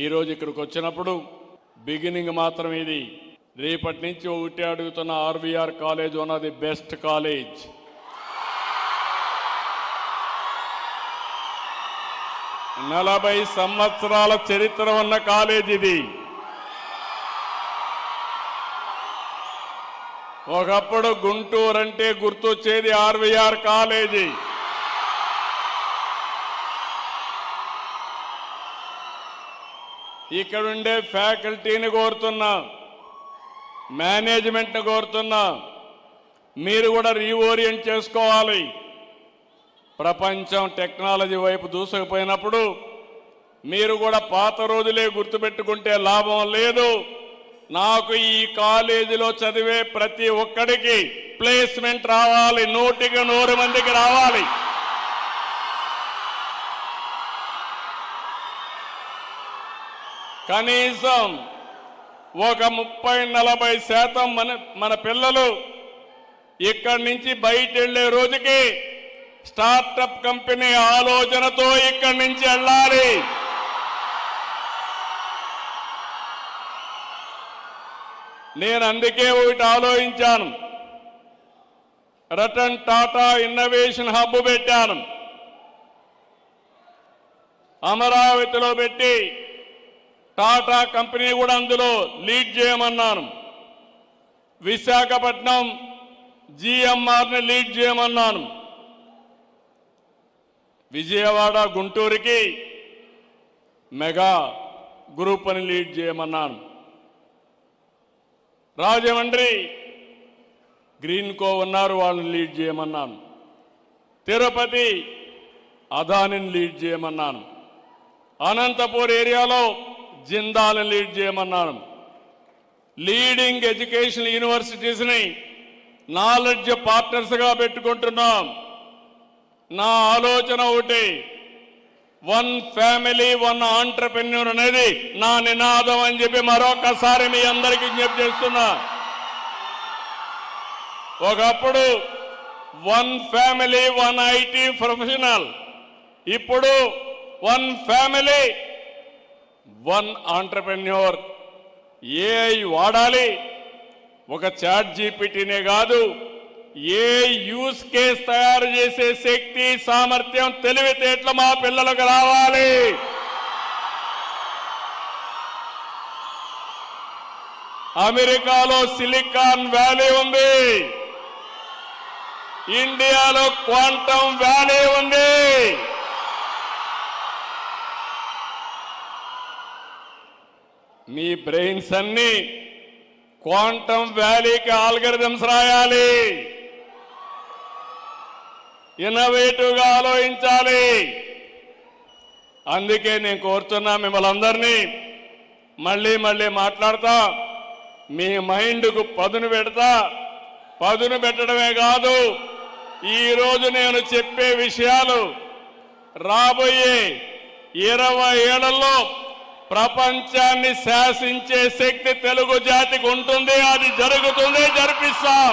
ఈరోజు ఇక్కడికి వచ్చినప్పుడు బిగినింగ్ మాత్రం ఇది. రేపటి నుంచి ఒకటి అడుగుతున్న RVR college one of the best college నలభై సంవత్సరాల చరిత్ర ఉన్న కాలేజ్ ఇది. ఒకప్పుడు గుంటూరు అంటే గుర్తొచ్చేది ఆర్వీఆర్ కాలేజీ. ఇక్కడ ఉండే ఫ్యాకల్టీని కోరుతున్నా మేనేజ్మెంట్ని కోరుతున్నా. మీరు కూడా రీఓరియంట్ చేసుకోవాలి. ప్రపంచం టెక్నాలజీ వైపు దూసుకుపోయినప్పుడు మీరు కూడా పాత రోజులే గుర్తుపెట్టుకుంటే లాభం లేదు. నాకు ఈ కాలేజీలో చదివే ప్రతి ఒక్కడికి ప్లేస్మెంట్ రావాలి నూటికి నూరు మందికి రావాలి. కనీసం ఒక ముప్పై నలభై శాతం మన మన పిల్లలు ఇక్కడి నుంచి బయట వెళ్ళే రోజుకి స్టార్టప్ కంపెనీ ఆలోచనతో ఇక్కడి నుంచి వెళ్ళాలి. నేను అందుకే ఒకటి ఆలోచించాను. రతన్ టాటా ఇన్నోవేషన్ హబ్ పెట్టాను. అమరావతిలో పెట్టి టాటా కంపెనీ కూడా అందులో లీడ్ చేయమన్నాను. విశాఖపట్నం జిఎంఆర్ని లీడ్ చేయమన్నాను. విజయవాడ గుంటూరుకి మెగా గ్రూప్ అని లీడ్ చేయమన్నాను. రాజమండ్రి గ్రీన్ కో ఉన్నారు వాళ్ళని లీడ్ చేయమన్నాను. తిరుపతి అదానిని లీడ్ చేయమన్నాను. అనంతపూర్ ఏరియాలో జిందాలను లీడ్ చేయమన్నాను. లీడింగ్ ఎడ్యుకేషన్ యూనివర్సిటీస్ని నాలెడ్జ్ పార్ట్నర్స్గా పెట్టుకుంటున్నాం. నా ఆలోచన ఒకటి వన్ ఫ్యామిలీ వన్ ఆంటర్ప్రెన్యూర్ అనేది నా నినాదం అని చెప్పి మరొకసారి మీ అందరికీ జ్ఞప్తి చేస్తున్నా. ఒకప్పుడు one family one IT professional ఇప్పుడు one family one entrepreneur. AI వాడాలి. ఒక చాట్ జీపీటీనే కాదు. ఏ యూస్ కేస్ తయారు చేసే శక్తి సామర్థ్యం తెలివితేటలు మా పిల్లలకు రావాలి. అమెరికాలో సిలికాన్ వ్యాలీ ఉంది. ఇండియాలో క్వాంటమ్ వ్యాలీ ఉంది. మీ బ్రెయిన్స్ అన్ని క్వాంటమ్ వ్యాలీకి ఆల్గరిథమ్స్ రాయాలి. ఇన్నోవేటివ్గా ఆలోచించాలి. అందుకే నేను కోరుతున్నా మిమ్మల్ని అందరినీ మళ్ళీ మళ్ళీ మాట్లాడతా మీ మైండ్కు పదును పెడతా. పదును పెట్టడమే కాదు ఈరోజు నేను చెప్పే విషయాలు రాబోయే ఇరవై ఏళ్ళలో ప్రపంచాన్ని శాసించే శక్తి తెలుగు జాతికి ఉంటుంది అది జరుగుతుంది జరిపిస్తాం.